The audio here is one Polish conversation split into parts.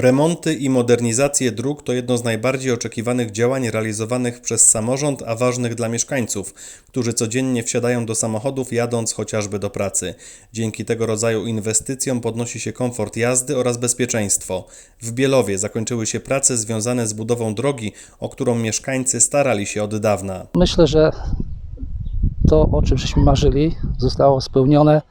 Remonty i modernizacje dróg to jedno z najbardziej oczekiwanych działań realizowanych przez samorząd, a ważnych dla mieszkańców, którzy codziennie wsiadają do samochodów jadąc chociażby do pracy. Dzięki tego rodzaju inwestycjom podnosi się komfort jazdy oraz bezpieczeństwo. W Bielowie zakończyły się prace związane z budową drogi, o którą mieszkańcy starali się od dawna. Myślę, że to, o czym żeśmy marzyli, zostało spełnione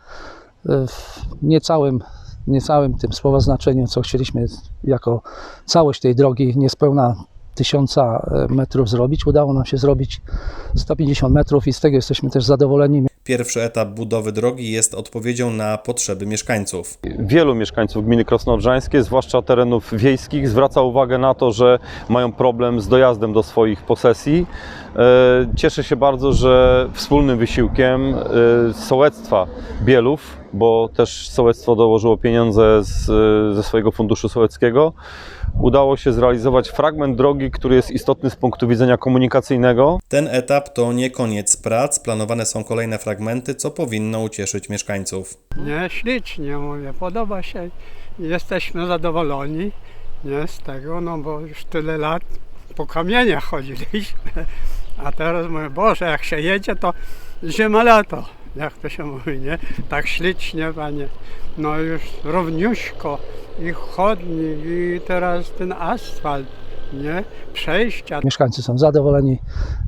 w niecałym, niecałym tym słowa znaczeniu, co chcieliśmy jako całość tej drogi niespełna tysiąca e, metrów zrobić. Udało nam się zrobić 150 metrów i z tego jesteśmy też zadowoleni. Pierwszy etap budowy drogi jest odpowiedzią na potrzeby mieszkańców. Wielu mieszkańców gminy Krosno-Odrzańskie, zwłaszcza terenów wiejskich, zwraca uwagę na to, że mają problem z dojazdem do swoich posesji. E, Cieszę się bardzo, że wspólnym wysiłkiem e, sołectwa Bielów, bo też sołectwo dołożyło pieniądze z, ze swojego funduszu sołeckiego, udało się zrealizować fragment drogi, który jest istotny z punktu widzenia komunikacyjnego. Ten etap to nie koniec prac, planowane są kolejne fragmenty, co powinno ucieszyć mieszkańców. Nie, ślicznie mówię, podoba się. Jesteśmy zadowoleni nie, z tego, no bo już tyle lat po kamieniach chodziliśmy. A teraz mówię, Boże, jak się jedzie, to zima, lato, jak to się mówi, nie? Tak ślicznie, panie. No już równiuśko i chodnik i teraz ten asfalt, nie? Przejścia. Mieszkańcy są zadowoleni,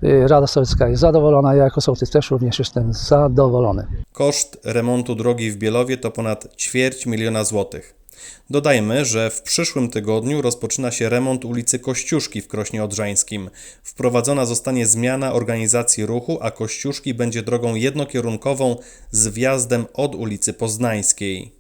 e, Rada Sołecka jest zadowolona, ja jako sołtys też również jestem zadowolony. Koszt remontu drogi w Bielowie to ponad ćwierć miliona złotych. Dodajmy, że w przyszłym tygodniu rozpoczyna się remont ulicy Kościuszki w Krośnie Odrzańskim. Wprowadzona zostanie zmiana organizacji ruchu, a Kościuszki będzie drogą jednokierunkową z wjazdem od ulicy Poznańskiej.